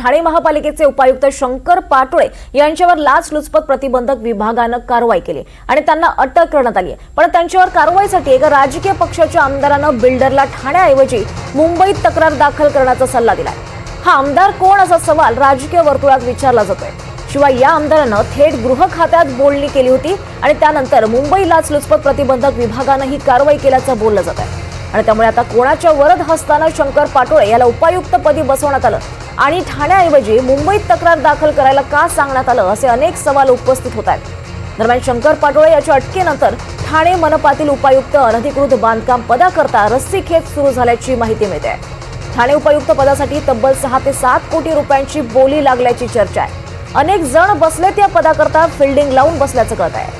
ठाणे महापालिकेचे उपायुक्त शंकर पाटोळे यांच्यावर लाचलुचपत प्रतिबंधक विभागानं कारवाई केली आणि त्यांना अटक करण्यात आली आहे. पण त्यांच्यावर कारवाईसाठी एका राजकीय पक्षाच्या आमदारानं बिल्डरला ठाण्याऐवजी मुंबईत तक्रार दाखल करण्याचा सल्ला दिलाय. हा आमदार कोण असा सवाल राजकीय वर्तुळात विचारला जातोय. शिवाय या आमदारानं थेट गृह खात्यात बोलणी केली होती आणि त्यानंतर मुंबई लाचलुचपत प्रतिबंधक विभागानं ही कारवाई केल्याचं बोललं जात आहे आणि त्यामुळे आता कोणाच्या वरद हस्तानं शंकर पाटोळे याला उपायुक्त पदी बसवण्यात आलं? आणि ठाण्याऐवजी मुंबईत तक्रार दाखल करायला का सांगण्यात आलं असे अनेक सवाल उपस्थित होत आहेत. दरम्यान शंकर पाटोळे याच्या अटकेनंतर ठाणे मनपातील उपायुक्त अनधिकृत बांधकाम पदाकरता रस्सीखेच सुरू झाल्याची माहिती मिळते. ठाणे उपायुक्त पदासाठी तब्बल सहा ते सात कोटी रुपयांची बोली लागल्याची चर्चा आहे. अनेक जण बसलेत या पदाकरता फिल्डिंग लावून बसल्याचं कळत आहे.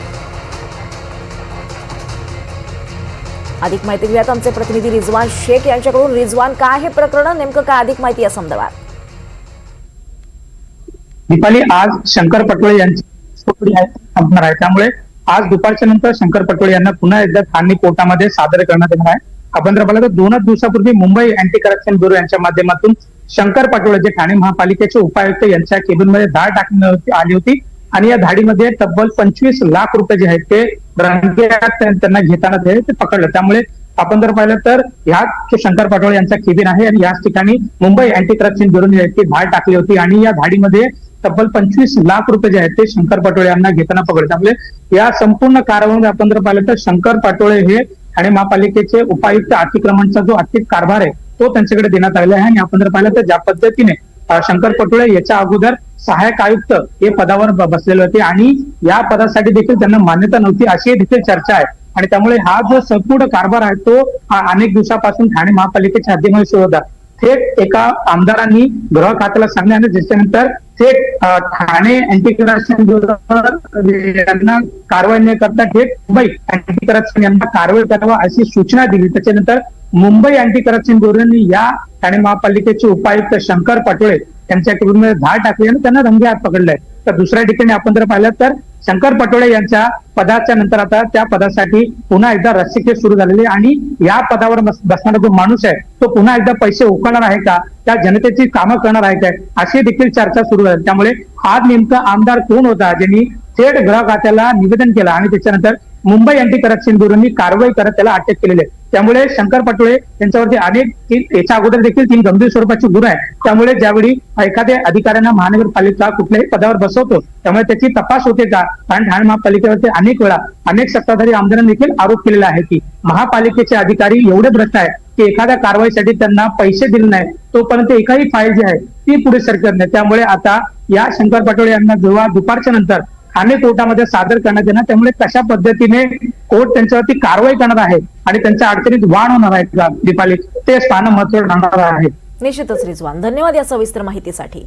अधिक माहिती घेऊयात आमचे प्रतिनिधी रिजवान शेख यांच्याकडून. रिजवान काय हे प्रकरण? नेमकं काय अधिक माहिती या संदर्भात? दीपाली आज शंकर पटोळे यांची संपणार आहे. त्यामुळे आज दुपारच्या नंतर शंकर पटोळे यांना पुन्हा एकदा ठाणे कोर्टामध्ये सादर करण्यात येणार आहे. आपण जर पाहिलं तर दोनच दिवसापूर्वी मुंबई अँटी करप्शन ब्युरो यांच्या माध्यमातून शंकर पटोळे जे ठाणे महापालिकेचे उपायुक्त यांच्या केबिनमध्ये धाड टाकण्यात आली होती. आणि या धाडीमध्ये तब्बल पंचवीस लाख रुपये जे आहेत ते रंगेत त्यांना घेताना ते ते पकडलं. त्यामुळे आपण जर पाहिलं तर ह्या शंकर पाटोळे यांचा केबिन आहे आणि याच ठिकाणी मुंबई अँटी करप्शन ब्युरोने ती धाड टाकली होती. आणि या धाडीमध्ये तब्बल पंचवीस लाख रुपये जे आहेत ते शंकर पाटोळे यांना घेताना पकडले त्यामुळे या संपूर्ण कारवाईमध्ये आपण जर पाहिलं तर शंकर पाटोळे हे ठाणे महापालिकेचे उपायुक्त अतिक्रमणचा जो आर्थिक कारभार आहे तो त्यांच्याकडे देण्यात आलेला आहे. आणि आपण जर पाहिलं तर ज्या पद्धतीने शंकर पटोळे याच्या अगोदर सहाय्यक आयुक्त हे पदावर बसलेले होते आणि या पदासाठी देखील त्यांना मान्यता नव्हती अशी देखील चर्चा आहे. आणि त्यामुळे हा जो संपूर्ण कारभार आहे तो अनेक दिवसापासून ठाणे महापालिकेच्या हद्दीमध्ये सुरू होता. थेट एका आमदारांनी गृह खात्याला सांगणे आणि त्याच्यानंतर थेट ठाणे अँटी करप्शन यांना कारवाई न करता थेट मुंबई अँटी करप्शन यांना कारवाई करावा अशी सूचना दिली. त्याच्यानंतर मुंबई अँटी करप्शन ब्युरोने या ठाणे महापालिकेचे उपायुक्त शंकर पटोळे त्यांच्या मध्ये धाड टाकली आणि त्यांना रंगे हात पकडले. तर दुसऱ्या ठिकाणी आपण जर पाहिलं तर शंकर पटोळे यांच्या पदाच्या नंतर आता त्या पदासाठी पुन्हा एकदा रस्सीखेच सुरू झालेली आणि या पदावर बस- बसणारा जो माणूस आहे तो पुन्हा एकदा पैसे उकळणार आहे का? त्या जनतेची कामं करणार आहे काय? अशी देखील चर्चा सुरू झाली. त्यामुळे आज नेमका आमदार कोण होता? ज्यांनी थेट ग्रह खात्याला निवेदन केलं आणि त्याच्यानंतर मुंबई अँटी करप्शन ब्युरोनी कारवाई करत त्याला अटक केलेली आहे. त्यामुळे शंकर पटोळे यांच्यावरती अनेक याच्या अगोदर देखील तीन गंभीर स्वरूपाची गुन्हा आहे त्यामुळे ज्यावेळी एखाद्या अधिकाऱ्यांना महानगरपालिका कुठल्याही पदावर बसवतो त्यामुळे त्याची तपास होते का कारण ठाणे महापालिकेवरती अनेक वेळा अनेक सत्ताधारी आमदारांनी देखील आरोप केलेला आहे की महापालिकेचे अधिकारी एवढे भ्रष्ट आहेत की एखाद्या कारवाईसाठी त्यांना पैसे दिले नाही तोपर्यंत एकाही फाईल जी आहे ती पुढे सरकत नाही. त्यामुळे आता या शंकर पटोळे यांना जेव्हा दुपारच्या नंतर ठाणे कोर्टामध्ये सादर करण्यात येणार त्यामुळे कशा पद्धतीने कोर्ट त्यांच्यावरती कारवाई करणार आहे आणि त्यांच्या अडचणीत वाढ होणार आहे का? दीपाली ते स्थान महत्त्व राहणार आहे. निश्चितच रिजवान. धन्यवाद या सविस्तर माहितीसाठी.